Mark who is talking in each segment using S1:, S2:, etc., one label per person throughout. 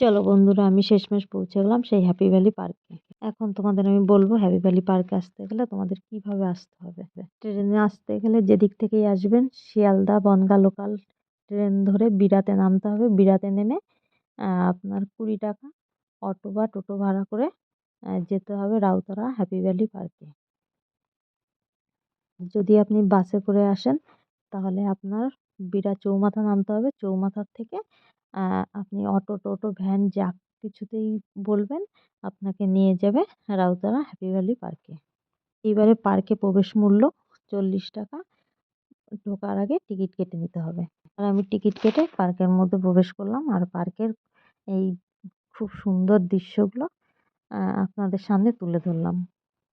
S1: চলো বন্ধুরা, আমি শেষমেশ পৌঁছে গেলাম সেই হ্যাপি ভ্যালি পার্কে এখন তোমাদের আমি বলব হ্যাপি ভ্যালি পার্কে আসতে গেলে তোমাদের কীভাবে আসতে হবে? ট্রেনে আসতে গেলে যেদিক থেকেই আসবেন, শিয়ালদা বনগা লোকাল ট্রেন ধরে বিরাতে নামতে হবে। বিরাতে নেমে আপনার কুড়ি টাকা অটো বা টোটো ভাড়া করে যেতে হবে রাউতারা হ্যাপি ভ্যালি পার্কে যদি আপনি বাসে করে আসেন, তাহলে আপনার বিরাট চৌমাথা নামতে হবে। চৌমাথার থেকে আপনি অটো টোটো, ভ্যান যা কিছুতেই বলবেন, আপনাকে নিয়ে যাবে রাউতারা হ্যাপি ভ্যালি পার্কে। এবারে পার্কে প্রবেশ মূল্য চল্লিশ টাকা। ঢোকার আগে টিকিট কেটে নিতে হবে। আর আমি টিকিট কেটে পার্কের মধ্যে প্রবেশ করলাম। আর পার্কের এই খুব সুন্দর দৃশ্যগুলো আপনাদের সামনে তুলে ধরলাম।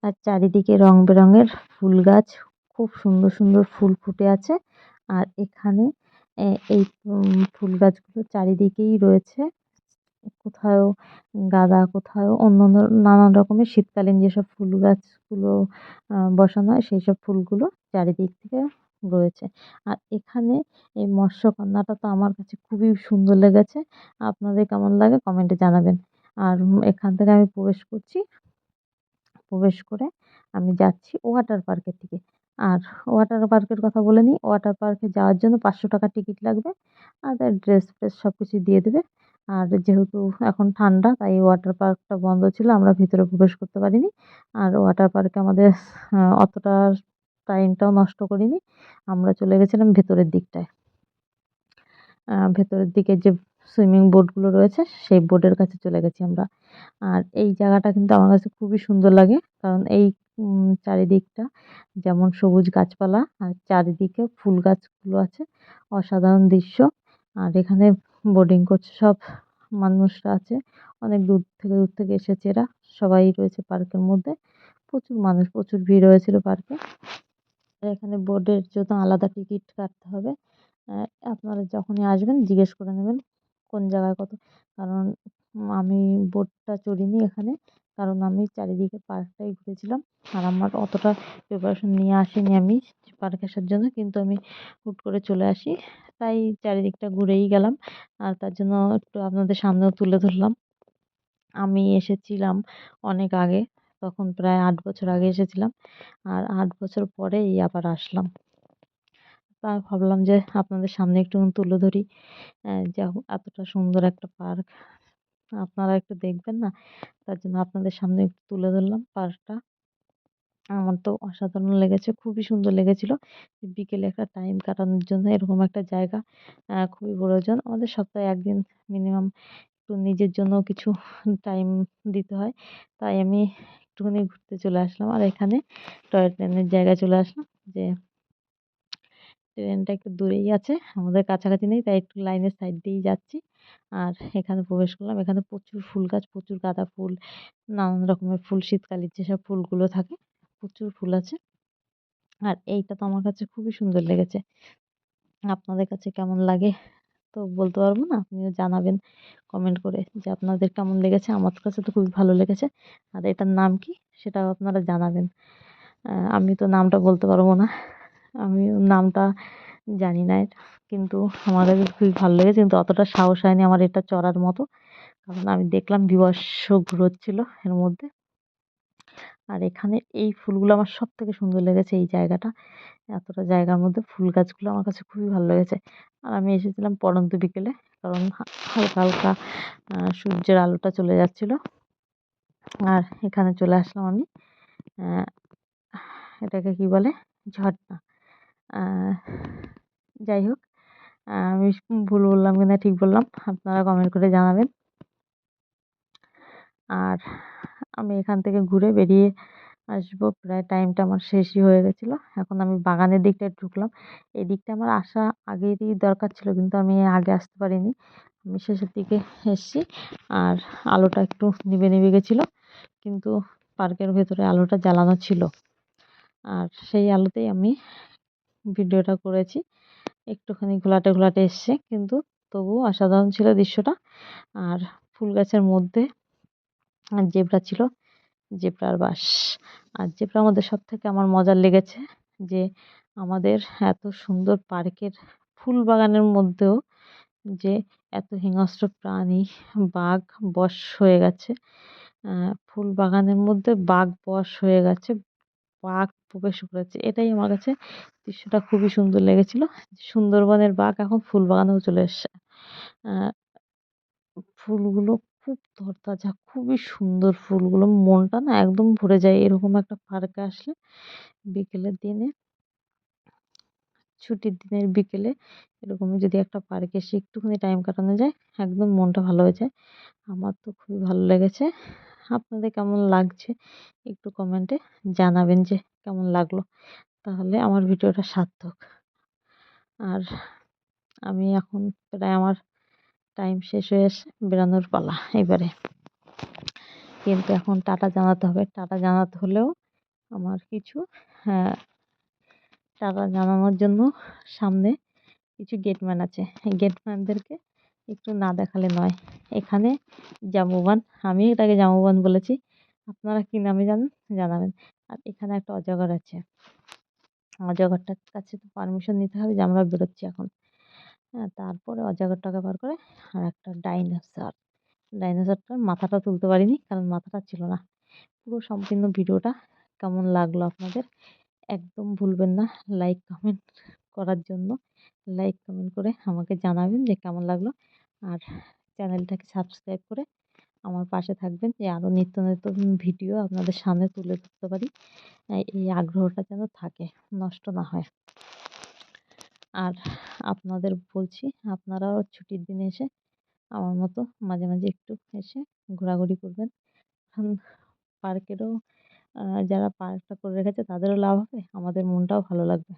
S1: আর চারিদিকে রং বেরঙের ফুল গাছ, খুব সুন্দর সুন্দর ফুল ফুটে আছে। আর এখানে এই ফুল গাছগুলো চারিদিকেই রয়েছে। কোথাও গাঁদা কোথাও অন্য অন্য নানান রকমের শীতকালীন যেসব ফুল গাছগুলো বসানো হয় সেই সব ফুলগুলো চারিদিক থেকে রয়েছে। আর এখানে এই মৎস্যকন্যাটা তো আমার কাছে খুবই সুন্দর লেগেছে। আপনাদের কেমন লাগে কমেন্টে জানাবেন। আর এখান থেকে আমি প্রবেশ করছি। প্রবেশ করে আমি যাচ্ছি ওয়াটার পার্কের দিকে। আর ওয়াটার পার্কের কথা বলে নিই ওয়াটার পার্কে যাওয়ার জন্য পাঁচশো টাকা টিকিট লাগবে। আর তার ড্রেস ফ্রেস সব কিছু দিয়ে দেবে। আর যেহেতু এখন ঠান্ডা, তাই ওয়াটার পার্কটা বন্ধ ছিল, আমরা ভিতরে প্রবেশ করতে পারিনি। আর ওয়াটার পার্কে আমাদের অতটা টাইমটাও নষ্ট করিনি। আমরা চলে গেছিলাম ভেতরের দিকটায়। ভেতরের দিকে যে সুইমিং বোর্ডগুলো রয়েছে, সেই বোর্ডের কাছে চলে গেছি আমরা। আর এই জায়গাটা কিন্তু আমার কাছে খুবই সুন্দর লাগে। কারণ এই চারিদিকটা। যেমন সবুজ গাছপালা, আর চারিদিকে ফুল গাছগুলো আছে, অসাধারণ দৃশ্য। আর এখানে বোটিং করছে সব মানুষরা আছে। অনেক দূর থেকে দূর থেকে এসেছে এরা। সবাই রয়েছে পার্কের মধ্যে। প্রচুর মানুষ, প্রচুর ভিড় হয়েছিল পার্কে। এখানে বোর্ডের জন্য আলাদা টিকিট কাটতে হবে। আপনারা যখনই আসবেন, জিজ্ঞেস করে নেবেন কোন জায়গায় কত। কারণ আমি বোটটা চড়িনি এখানে। কারণ আমি চারিদিকে পার্কটাই ঘুরেছিলাম। আর আমার অতটা প্রিপারেশন নিয়ে আসিনি আমি পার্কে আসার জন্য, কিন্তু আমি হুট করে চলে আসি। তাই চারিদিকটা ঘুরেই গেলাম। আর তার জন্য একটু আপনাদের সামনেও তুলে ধরলাম। আমি এসেছিলাম অনেক আগে, তখন প্রায় আট বছর আগে এসেছিলাম। আর আট বছর পরে এই আবার আসলাম। তা ভাবলাম যে আপনাদের সামনে একটু তুলে ধরি। যে এতটা সুন্দর একটা পার্ক। আপনারা একটু দেখবেন না। তার জন্য আপনাদের সামনে একটু তুলে ধরলাম পার্কটা। আমার তো অসাধারণ লেগেছে, খুবই সুন্দর লেগেছিল। বিকেলে একটা টাইম কাটানোর জন্য এরকম একটা জায়গা খুবই প্রয়োজন। আমাদের সপ্তাহে একদিন মিনিমাম একটু নিজের জন্য কিছু টাইম দিতে হয়। তাই আমি একটুখানি ঘুরতে চলে আসলাম আর এখানে টয় ট্রেনের জায়গায় চলে আসলাম যে ট্রেনটা একটু দূরেই আছে, আমাদের কাছাকাছি নেই, তাই একটু লাইনের সাইড দিয়েই যাচ্ছি। আর এখানে প্রবেশ করলাম। এখানে প্রচুর ফুল গাছ, প্রচুর গাঁদা ফুল, নানান রকমের ফুল, শীতকালীন যেসব ফুলগুলো থাকে, প্রচুর ফুল আছে। আর এইটা তো আমার কাছে খুবই সুন্দর লেগেছে। আপনাদের কাছে কেমন লাগে তো বলতে পারব না? আপনিও জানাবেন কমেন্ট করে যে আপনাদের কেমন লেগেছে। আমার কাছে তো খুবই ভালো লেগেছে। আর এটার নাম কি? সেটাও আপনারা জানাবেন। আমি তো নামটা বলতে পারব না। আমি নামটা জানি না কিন্তু আমার কাছে খুবই ভালো লেগেছে, কিন্তু অতটা সাহস হয়নি আমার এটা চড়ার মতো। কারণ আমি দেখলাম বীভৎস ঘুরোচ্ছিল এর মধ্যে। আর এখানে এই ফুলগুলো আমার সব থেকে সুন্দর লেগেছে এই জায়গাটা। এতটা জায়গার মধ্যে ফুল গাছগুলো আমার কাছে খুবই ভালো লেগেছে। আর আমি এসেছিলাম পড়ন্ত বিকেলে, কারণ হালকা হালকা সূর্যের আলোটা চলে যাচ্ছিল। আর এখানে চলে আসলাম আমি এটাকে কি বলে? ঝর্ণা। যাই হোক আমি ভুল বললাম কি না ঠিক বললাম, আপনারা কমেন্ট করে জানাবেন। আর আমি এখান থেকে ঘুরে বেরিয়ে আসব, প্রায় টাইমটা আমার শেষই হয়ে গেছিল। এখন আমি বাগানের দিকটায় ঢুকলাম। এই দিকটা আমার আসা আগেরই দরকার ছিল, কিন্তু আমি আগে আসতে পারিনি। আমি শেষের দিকে এসেছি, আর আলোটা একটু নিভে নিভে গেছিল, কিন্তু পার্কের ভেতরে আলোটা জ্বালানো ছিল। আর সেই আলোতেই আমি ভিডিওটা করেছি। একটুখানি ঘোলাটে ঘোলাটে এসছে, কিন্তু তবুও অসাধারণ ছিল দৃশ্যটা। আর ফুল গাছের মধ্যে জেব্রা ছিল, জেব্রার বাস। আর জেব্রার আমাদের সব থেকে আমার মজার লেগেছে যে আমাদের এত সুন্দর পার্কের ফুল বাগানের মধ্যেও যে এত হিংস্র প্রাণী, বাঘ বশ হয়ে গেছে। ফুল বাগানের মধ্যে বাঘ বশ হয়ে গেছে। বাঘ প্রবেশ করেছে। এটাই আমার কাছে দৃশ্যটা খুবই সুন্দর লেগেছিল। সুন্দরবনের বাঘ এখন ফুল বাগানেও চলে এসছে। ফুলগুলো খুব তরতাজা, খুবই সুন্দর ফুলগুলো। মনটা না একদম ভরে যায় এরকম একটা পার্কে আসলে বিকেলের দিনে। ছুটির দিনের বিকেলে এরকমই যদি একটা পার্কে এসে একটুখানি টাইম কাটানো যায়, একদম মনটা ভালো হয়ে যায়। আমার তো খুবই ভালো লেগেছে। আপনাদের কেমন লাগছে? একটু কমেন্টে জানাবেন যে কেমন লাগল। তাহলে আমার ভিডিওটা সার্থক। আর আমি এখন প্রায় আমার টাইম শেষ হয়ে এসে, বেরানোর পালা এবারে। কিন্তু এখন টাটা জানাতে হবে। টাটা জানাতে হলেও আমার কিছু হ্যাঁ টাকা জানানোর জন্য সামনে কিছু গেটম্যান আছে। গেটম্যানদেরকে একটু না দেখালে নয়। এখানে জামুবান আমি এটাকে জামুবান বলেছি। আপনারা কী নামে জানেন জানাবেন। আর এখানে একটা অজগর আছে। অজগরটার কাছে তো পারমিশন নিতে হবে যে আমরা বেরোচ্ছি এখন। হ্যাঁ তারপরে অজগরটাকে বার করে আর একটা ডাইনোসর। ডাইনোসরটার মাথাটা তুলতে পারিনি কারণ মাথাটা ছিল না। পুরো সম্পূর্ণ ভিডিওটা কেমন লাগল আপনাদের একদম ভুলবেন না। লাইক, কমেন্ট করার জন্য, লাইক, কমেন্ট করে আমাকে জানাবেন যে কেমন লাগল। আর চ্যানেলটাকে সাবস্ক্রাইব করে আমার পাশে থাকবেন। যে আরও নিত্য নতুন ভিডিও আপনাদের সামনে তুলে ধরতে পারি। এই আগ্রহটা যেন থাকে, নষ্ট না হয়। আর আপনাদের বলছি, আপনারাও ছুটির দিনে এসে আমার মতো মাঝে মাঝে একটু এসে ঘোরাঘুরি করবেন। পার্কেরও যারা পার্কটা করে রেখেছে তাদেরও লাভ হবে, আমাদের মনটাও ভালো লাগবে।